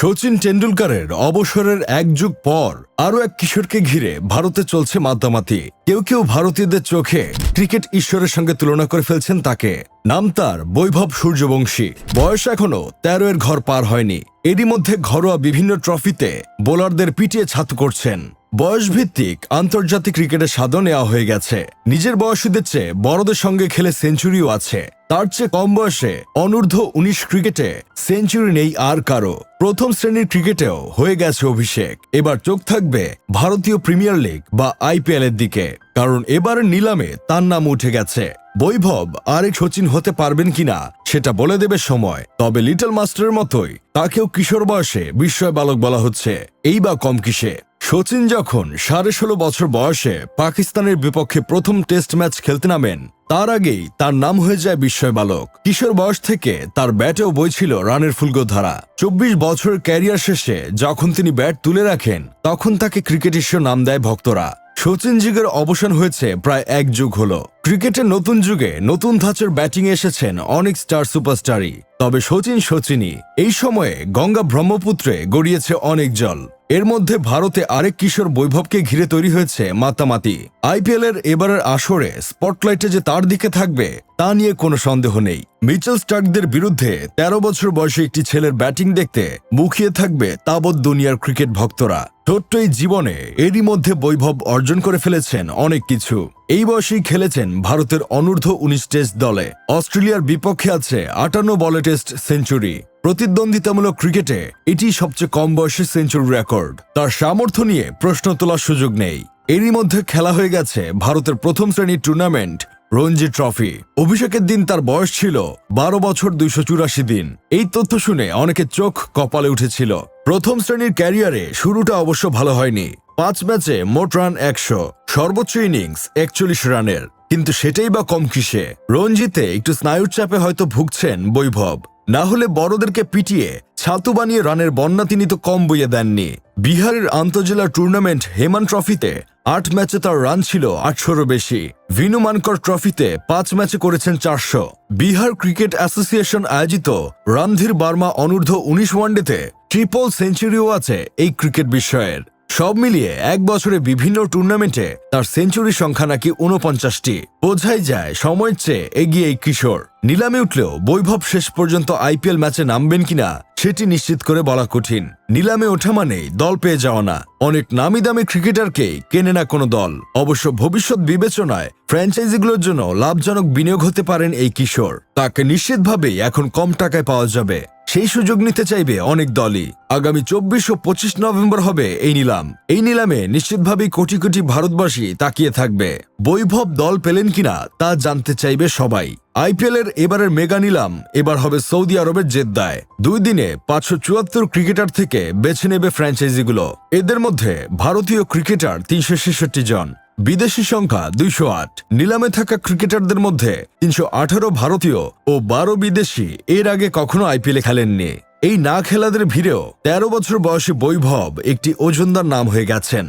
সচিন টেন্ডুলকারের অবসরের এক যুগ পর আরও এক কিশোরকে ঘিরে ভারতে চলছে মাতামাতি কেউ কেউ ভারতীয়দের চোখে ক্রিকেট ঈশ্বরের সঙ্গে তুলনা করে ফেলছেন তাকে। নাম তার বৈভব সূর্যবংশী। বয়স এখনও তেরো এর ঘর পার হয়নি। এরই মধ্যে ঘরোয়া বিভিন্ন ট্রফিতে বোলারদের পিটিয়ে ছাতু করছেন। বয়সভিত্তিক আন্তর্জাতিক ক্রিকেটের স্বাদও নেওয়া হয়ে গেছে। নিজের বয়সীদের চেয়ে বড়দের সঙ্গে খেলে সেঞ্চুরিও আছে। তার চেয়ে কম বয়সে অনূর্ধ্ব উনিশ ক্রিকেটে সেঞ্চুরি নেই আর কারও। প্রথম শ্রেণির ক্রিকেটেও হয়ে গেছে অভিষেক। এবার চোখ থাকবে ভারতীয় প্রিমিয়ার লিগ বা আইপিএল এর দিকে। কারণ এবারের নিলামে তার নাম উঠে গেছে। বৈভব আরেক সচিন হতে পারবেন কিনা সেটা বলে দেবে সময়। তবে লিটল মাস্টারের মতোই তাকেও কিশোর বয়সে বিস্ময় বালক বলা হচ্ছে। এই বা কম কিসে? সচিন যখন সাড়ে ষোলো বছর বয়সে পাকিস্তানের বিপক্ষে প্রথম টেস্ট ম্যাচ খেলতে নামেন তার আগেই তার নাম হয়ে যায় বিস্ময় বালক। কিশোর বয়স থেকে তার ব্যাটেও বইছিল রানের ফুলগোধারা। চব্বিশ বছরের ক্যারিয়ার শেষে যখন তিনি ব্যাট তুলে রাখেন, তখন তাকে ক্রিকেট ঈশ্বর নাম দেয় ভক্তরা। সচিন যুগের অবসান হয়েছে প্রায় এক যুগ হলো। ক্রিকেটের নতুন যুগে নতুন ধাঁচের ব্যাটিং এসেছেন অনেক স্টার সুপারস্টারই। তবে সচিন সচিনই এই সময়ে গঙ্গা ব্রহ্মপুত্রে গড়িয়েছে অনেক জল। এর মধ্যে ভারতে আরেক কিশোর বৈভবকে ঘিরে তৈরি হয়েছে মাতামাতি। আইপিএলের এবারের আসরে স্পটলাইটে যে তার দিকে থাকবে, তা নিয়ে কোনো সন্দেহ নেই। মিচেল স্টার্কদের বিরুদ্ধে ১৩ বছর বয়সী একটি ছেলের ব্যাটিং দেখতে মুখিয়ে থাকবে তাবৎ দুনিয়ার ক্রিকেট ভক্তরা। ছোট্ট এই জীবনে এরই মধ্যে বৈভব অর্জন করে ফেলেছেন অনেক কিছু। এই বয়সেই খেলেছেন ভারতের অনূর্ধ্ব উনিশ টেস্ট দলে। অস্ট্রেলিয়ার বিপক্ষে আছে আটান্ন বলে টেস্ট সেঞ্চুরি। প্রতিদ্বন্দ্বিতামূলক ক্রিকেটে এটি সবচেয়ে কম বয়সে সেঞ্চুরি রেকর্ড। তার সামর্থ্য নিয়ে প্রশ্ন তোলার সুযোগ নেই। এরই মধ্যে খেলা হয়ে গেছে ভারতের প্রথম শ্রেণির টুর্নামেন্ট রঞ্জি ট্রফি। অভিষেকের দিন তার বয়স ছিল বারো বছর দুইশো চুরাশি দিন। এই তথ্য শুনে অনেকে চোখ কপালে উঠেছিল। প্রথম শ্রেণির ক্যারিয়ারে শুরুটা অবশ্য ভালো হয়নি। পাঁচ ম্যাচে মোট রান একশো। সর্বোচ্চ ইনিংস একচল্লিশ রানের। কিন্তু সেটাই বা কম কিসে? রঞ্জিতে একটু স্নায়ুর চাপে হয়তো ভুগছেন বৈভব। না হলে বড়দেরকে পিটিয়ে ছাতু বানিয়ে রানের বন্যা তিনি তো কম বইয়ে দেননি। বিহারের আন্তজেলা টুর্নামেন্ট হেমান ট্রফিতে আট ম্যাচে তার রান ছিল আটশোরও বেশি। ভিনু মানকর ট্রফিতে পাঁচ ম্যাচে করেছেন চারশো। বিহার ক্রিকেট অ্যাসোসিয়েশন আয়োজিত রামধীর বার্মা অনূর্ধ্ব উনিশ ওয়ানডেতে ট্রিপল সেঞ্চুরিও আছে এই ক্রিকেট বিষয়ের। সব মিলিয়ে এক বছরে বিভিন্ন টুর্নামেন্টে তার সেঞ্চুরি সংখ্যা নাকি উনপঞ্চাশটি বোঝাই যায় সময়ের চেয়ে এগিয়ে এই কিশোর। নিলামে উঠলেও বৈভব শেষ পর্যন্ত আইপিএল ম্যাচে নামবেন কিনা সেটি নিশ্চিত করে বলা কঠিন। নিলামে ওঠা মানেই দল পেয়ে যাওয়া না। অনেক নামি দামি ক্রিকেটারকেই কেনে না কোনো দল। অবশ্য ভবিষ্যৎ বিবেচনায় ফ্র্যাঞ্চাইজিগুলোর জন্য লাভজনক বিনিয়োগ হতে পারেন এই কিশোর। তাকে নিশ্চিতভাবেই এখন কম টাকায় পাওয়া যাবে। সেই সুযোগ নিতে চাইবে অনেক দলই। আগামী চব্বিশ ও পঁচিশ নভেম্বর হবে এই নিলাম। এই নিলামে নিশ্চিতভাবেই কোটি কোটি ভারতবাসী তাকিয়ে থাকবে। বৈভব দল পেলেন কিনা তা জানতে চাইবে সবাই। আইপিএল এর এবারের মেগা নিলাম এবার হবে সৌদি আরবের জেদ্দায়। দুই দিনে পাঁচশো চুয়াত্তর ক্রিকেটার থেকে বেছে নেবে ফ্র্যাঞ্চাইজিগুলো। এদের মধ্যে ভারতীয় ক্রিকেটার তিনশো ছেষট্টি জন। বিদেশি সংখ্যা দুইশো আট। নিলামে থাকা ক্রিকেটারদের মধ্যে তিনশো আঠারো ভারতীয় ও বারো বিদেশি এর আগে কখনো আইপিএলে খেলেননি। এই না খেলাদের ভিড়েও তেরো বছর বয়সী বৈভব একটি ওজনদার নাম হয়ে গেছেন।